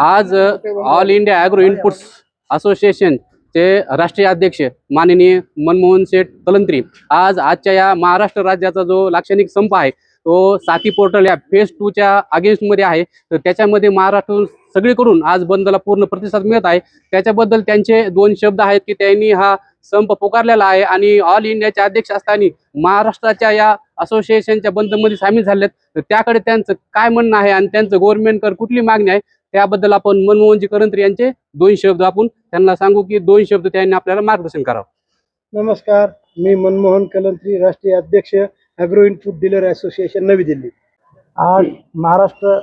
आज all India agro inputs association चे राष्ट्रीय अध्यक्ष माननीय मनमोहन शेठ कलंत्री आज आजच्या या महाराष्ट्र राज्याचा जो लाक्षणिक संप आहे तो साथी पोर्टल या फेज टूच्या अगेन्स्टमध्ये आहे. तर त्याच्यामध्ये महाराष्ट्र सगळीकडून आज बंदला पूर्ण प्रतिसाद मिळत आहे. त्याच्याबद्दल त्यांचे दोन शब्द आहेत की त्यांनी हा संप पुकारलेला आहे आणि ऑल इंडियाचे अध्यक्ष असताना महाराष्ट्राच्या या असोसिएशनच्या बंदमध्ये सामील झालेत. तर त्याकडे त्यांचं काय म्हणणं आहे आणि त्यांचं गव्हर्नमेंटकडे कुठली मागणी आहे? त्याबद्दल आपण मनमोहनजी करंत्री यांचे दोन शब्द आपण त्यांना सांगू की दोन शब्द त्यांनी आपल्याला मार्गदर्शन करावं. नमस्कार मी मनमोहन कलंत्री राष्ट्रीय अध्यक्ष ॲग्रो इनपुट डीलर असोसिएशन नवी दिल्ली. आज Maharashtra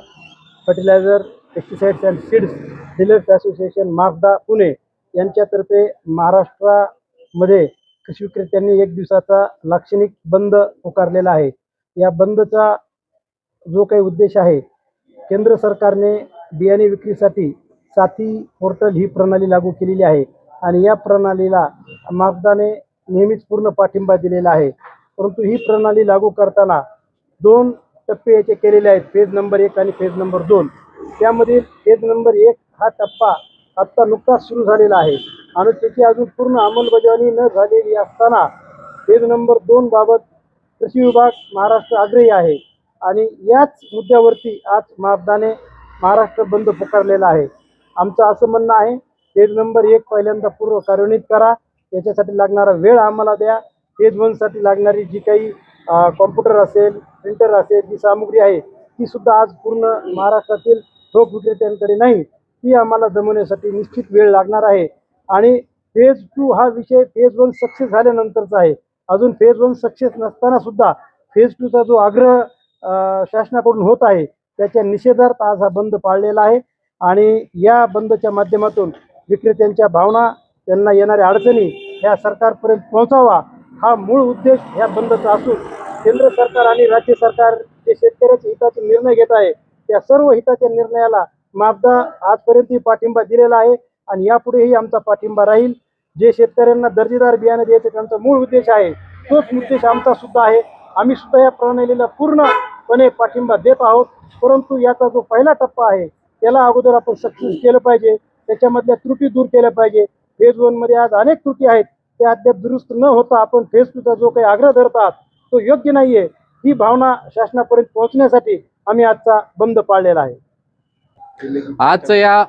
fertiliser pesticides and seeds dealers association MAFDA Pune यांच्यातर्फे महाराष्ट्रामध्ये कृषी विक्रेत्यांनी एक दिवसाचा लाक्षणिक बंद पुकारलेला आहे. या बंदचा जो काही उद्देश आहे केंद्र सरकारने बियाणे विक्रीसाठी साथी पोर्टल ही प्रणाली लागू केलेली आहे. आणि या प्रणालीला मापदाने नेहमीच पूर्ण पाठिंबा दिलेला आहे. परंतु ही प्रणाली लागू करताना दोन टप्पे याचे केलेले आहेत. फेज नंबर एक आणि फेज नंबर दोन. त्यामधील फेज नंबर एक हा टप्पा आत्ता नुकताच सुरू झालेला आहे. आणि त्याची अजून पूर्ण अंमलबजावणी न झालेली असताना फेज नंबर दोन बाबत कृषी विभाग महाराष्ट्र आग्रही आहे. आणि याच मुद्द्यावरती आज मापदाने महाराष्ट्र बंद पुकारलेला आहे. आमचं असं म्हणणं आहे पेज नंबर एक पहिल्यांदा पूर्व कार्यान्वित करा. याच्यासाठी लागणारा वेळ आम्हाला द्या. पेज वनसाठी लागणारी जी काही कॉम्प्युटर असेल प्रिंटर असेल जी सामुग्री आहे ती सुद्धा आज पूर्ण महाराष्ट्रातील ठोक विक्रेत्यांकडे नाही. ती आम्हाला जमवण्यासाठी निश्चित वेळ लागणार आहे. आणि फेज टू हा विषय फेज वन सक्सेस झाल्यानंतरचा आहे. अजून फेज वन सक्सेस नसताना सुद्धा फेज टूचा जो आग्रह शासनाकडून होत आहे त्याच्या निषेधार्थ आज हा बंद पाळलेला आहे. आणि या बंदच्या माध्यमातून विक्रेत्यांच्या भावना त्यांना येणाऱ्या अडचणी ह्या सरकारपर्यंत पोहोचावा हा मूळ उद्देश ह्या बंदचा असून केंद्र सरकार आणि राज्य सरकार जे शेतकऱ्याच्या हिताचे निर्णय घेत आहे त्या सर्व हिताच्या निर्णयाला मापदा आजपर्यंतही पाठिंबा दिलेला आहे आणि यापुढेही आमचा पाठिंबा राहील. जे शेतकऱ्यांना दर्जेदार बियाणे द्यायचे त्यांचा मूळ उद्देश आहे तोच उद्देश आमचा सुद्धा आहे. आम्ही सुद्धा या प्रणालीला पणे पाठिंबा देत आहोत. परंतु याचा जो पहिला टप्पा आहे त्याला अगोदर आपण सक्सेस केलं पाहिजे. त्याच्यामधल्या त्रुटी दूर केल्या पाहिजे. फेजमध्ये आज अनेक त्रुटी आहेत. त्या अद्याप दुरुस्त न होता आपण फेज टूचा जो काही आग्रह धरतात तो योग्य नाहीये. ही भावना शासनापर्यंत पोहोचण्यासाठी आम्ही आजचा बंद पाळलेला आहे. आजचं या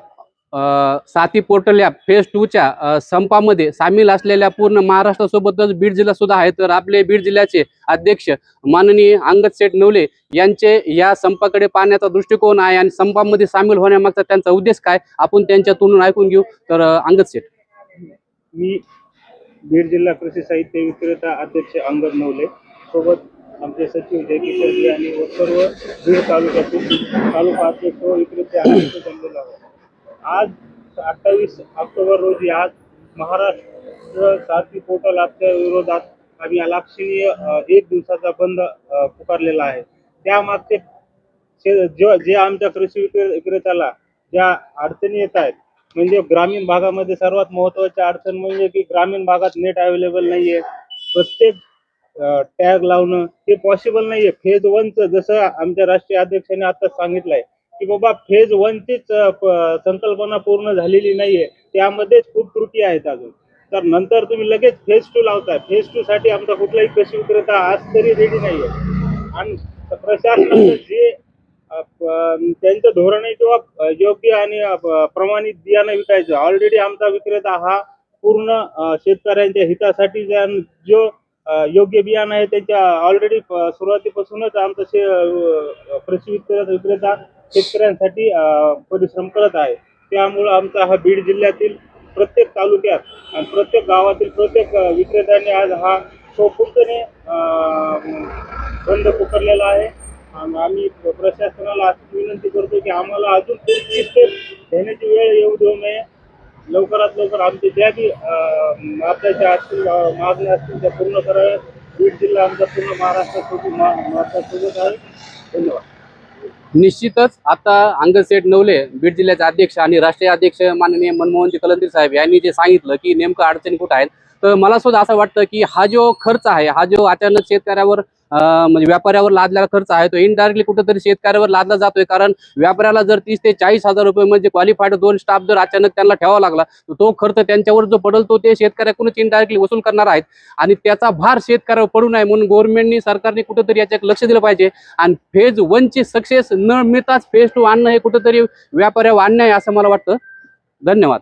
साथी पोर्टल या फेज टूच्या संपामध्ये सामील असलेल्या पूर्ण महाराष्ट्रासोबतच बीड जिल्हा सुद्धा आहे. तर आपले बीड जिल्ह्याचे अध्यक्ष माननीय अंगद सेठ नवले यांचे या संपाकडे पाहण्याचा दृष्टिकोन आहे आणि संपामध्ये सामील होण्यामागचा त्यांचा उद्देश काय? आपण त्यांच्यातून ऐकून घेऊ. तर अंगद सेठ. मी बीड जिल्हा कृषी साहित्य विक्रेता अध्यक्ष अंगद नवले सोबत आमचे सचिव जयकिशोरजी आणि सर्व बीड तालुक्यातील तालुका अध्यक्ष विक्रेते आम्ही इथे जमलेलो आहोत आज अठ्ठावीस ऑक्टोबर रोजी आज महाराष्ट्र साथी पोर्टल ॲपच्या विरोधात आम्ही लक्षणीय एक दिवसाचा बंद पुकारलेला आहे. त्यामागचे जे जे आमच्या कृषी विक्रे विक्रेत्याला ज्या अडचणी येत आहेत म्हणजे ग्रामीण भागामध्ये सर्वात महत्वाची अडचण म्हणजे की ग्रामीण भागात नेट अवेलेबल नाहीये. प्रत्येक टॅग लावणं हे पॉसिबल नाहीये. फेज वनचं जसं आमच्या राष्ट्रीय अध्यक्षांनी आता सांगितलंय की बाबा फेज वनचीच संकल्पना पूर्ण झालेली नाहीये. त्यामध्येच खूप त्रुटी आहेत अजून. तर नंतर तुम्ही लगेच फेज टू लावताय. फेज टू साठी आमचा कुठलाही कृषी विक्रेता आज तरी रेडी नाहीये. आणि प्रशासनाचं जे त्यांचं धोरण आहे किंवा योग्य आणि प्रमाणित बियाणं विकायचं. ऑलरेडी आमचा विक्रेता हा पूर्ण शेतकऱ्यांच्या हितासाठी जो योग्य बियाणं आहे त्याच्या ऑलरेडी सुरुवातीपासूनच आमचा शे कृषी विक्रेता विक्रेता शेतकऱ्यांसाठी परिश्रम करत आहे. त्यामुळं आमचा हा बीड जिल्ह्यातील प्रत्येक तालुक्यात आणि प्रत्येक गावातील प्रत्येक विक्रेत्याने आज हा सोपूर्तने बंद पुकारलेला आहे. आणि आम्ही प्रशासनाला अशी विनंती करतो की आम्हाला अजून पुढची स्टेप घेण्याची वेळ येऊ देऊ नये. लवकरात लवकर आमचे ज्या बी मागण्याच्या असतील मागण्या असतील त्या पूर्ण कराव्यात. बीड जिल्हा आमचा पूर्ण महाराष्ट्रासोबत महाराष्ट्रासोबत आहे. धन्यवाद. निश्चितच आता अंगदसेठ नवले बीड जिल्ह्याचे अध्यक्ष आणि राष्ट्रीय अध्यक्ष माननीय मनमोहनजी कलंत्री साहेब यांनी जे सांगितलं की नेमकं अडचणी कुठं आहेत तर मला सुद्धा असं वाटतं की हा जो खर्च आहे हा जो अचानक शेतकऱ्यावर म्हणजे व्यापाऱ्यावर लादलेला खर्च आहे तो इनडायरेक्टली कुठेतरी शेतकऱ्यावर लादला जातोय. कारण व्यापाऱ्याला जर तीस ते चाळीस हजार रुपये म्हणजे क्वालिफाईड दोन स्टाफ जर अचानक त्यांना ठेवावा लागला तर तो खर्च त्यांच्यावर जो पडल तो ते शेतकऱ्याकडूनच इनडायरेक्टली वसूल करणार आहेत. आणि त्याचा भार शेतकऱ्यावर पडू नये म्हणून गव्हर्नमेंटनी सरकारने कुठेतरी याच्याकडे लक्ष दिलं पाहिजे. आणि फेज वनची सक्सेस न मिळताच फेज टू आणणं हे कुठेतरी व्यापाऱ्यावर आणणं आहे असं मला वाटतं. धन्यवाद.